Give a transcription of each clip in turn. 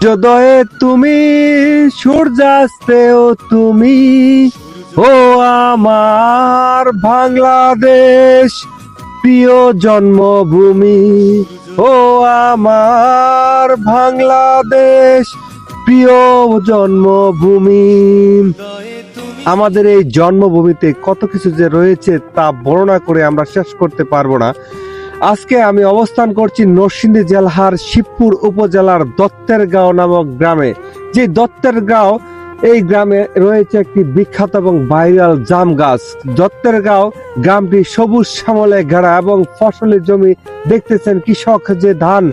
সূর্যোদয়ে তুমি, সূর্যাস্তেও তুমি। ও আমার বাংলাদেশ, প্রিয় জন্মভূমি। ও আমার বাংলাদেশ, প্রিয় জন্মভূমি। আমাদের এই জন্মভূমিতে কত কিছু যে রয়েছে তা বর্ণনা করে আমরা শেষ করতে পারব না। আজকে আমি অবস্থান করছি নরসিংদী জেলার শিবপুর উপজেলার দত্তের গাঁও নামক গ্রামে। যে দত্তের গাঁও এই গ্রামে রয়েছে একটি বিখ্যাত এবং ভাইরাল জাম গাছ। দত্তের গাঁও গ্রামটি সবুজ শ্যামলে ঘেরা এবং ফসলের জমি দেখতেছেন কৃষক যে ধান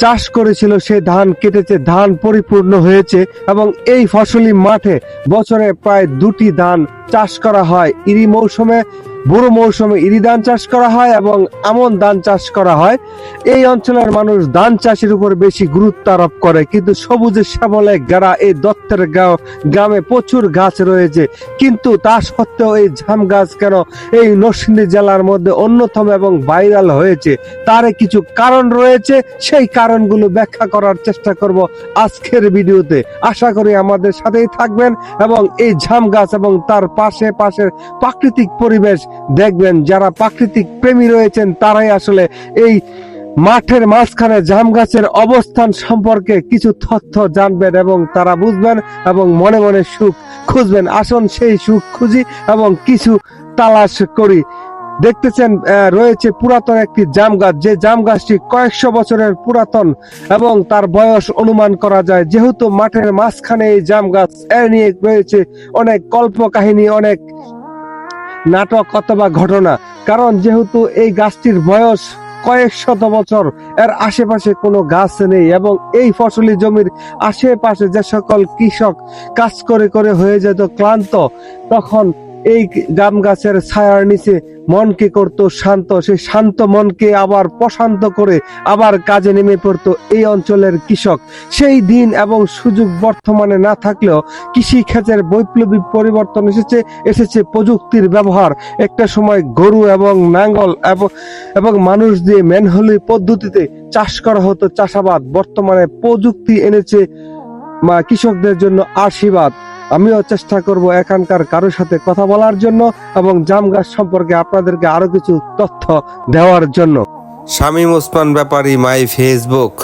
চাষ করেছিল সেই ধান কেটেছে, ধান পরিপূর্ণ হয়েছে এবং এই ফসলি মাঠে বছরে প্রায় দুটি ধান চাষ করা হয়। ইরি মৌসুমে বুড়ো মৌসুমে ইরি ধান চাষ করা হয় এবং আমন ধান চাষ করা হয়। এই অঞ্চলের মানুষ ধান চাষের উপর বেশি গুরুত্ব আরোপ করে, কিন্তু সবুজের শ্যামলে গাড়া এই দত্তের গ্রামে প্রচুর গাছ রয়েছে। কিন্তু তা সত্ত্বেও এই ঝাম গাছ কেন এই নরসিংদী জেলার মধ্যে অন্যতম এবং ভাইরাল হয়েছে? তার কিছু কারণ রয়েছে, সেই কারণগুলো ব্যাখ্যা করার চেষ্টা করব আজকের ভিডিওতে। আশা করি আমাদের সাথেই থাকবেন এবং এই ঝাম গাছ এবং তার পাশে পাশের প্রাকৃতিক পরিবেশ দেখবেন যারা প্রাকৃতিক প্রেমী রয়েছেন, তারাই আসলে এই মাঠের মাঝখানে জাম গাছের অবস্থান সম্পর্কে কিছু তথ্য জানবেন এবং তারা বুঝবেন এবং মনে মনে সুখ খুঁজবেন। আসুন সেই সুখ খুঁজি এবং কিছু তালাশ করি। দেখতেছেন রয়েছে পুরাতন একটি জাম গাছ। যে জাম গাছটি কয়েকশো বছরের পুরাতন এবং তার বয়স অনুমান করা যায়। যেহেতু মাঠের মাঝখানে এই জাম গাছ, এর নিয়ে রয়েছে অনেক কল্প কাহিনী অনেক নাটক অথবা ঘটনা। কারণ যেহেতু এই গাছটির বয়স কয়েক শত বছর, এর আশেপাশে কোনো গাছ নেই এবং এই ফসলি জমির আশেপাশে যে সকল কৃষক কাজ করে করে হয়ে যেত ক্লান্ত, তখন এই গাম গাছের ছায়ার নিচে মনকে করত শান্ত, সেই শান্ত মনকে আবার প্রশান্ত করে আবার কাজে নেমে পড়তো এই অঞ্চলের কৃষক। সেই দিন এবং সুযোগ বর্তমানে না থাকলেও কৃষি ক্ষেত্রের বৈপ্লবিক পরিবর্তন এসেছে এসেছে প্রযুক্তির ব্যবহার। একটা সময় গরু এবং নাঙ্গল এবং মানুষ দিয়ে ম্যানহলি পদ্ধতিতে চাষ করা হতো চাষাবাদ। বর্তমানে প্রযুক্তি এনেছে কৃষকদের জন্য আশীর্বাদ। আমিও চেষ্টা করব এখানকার কারোর সাথে কথা বলার জন্য এবং জাম গাছ সম্পর্কে আপনাদেরকে আরও কিছু তথ্য দেওয়ার জন্য। Shamim Osman Bepari, my Facebook.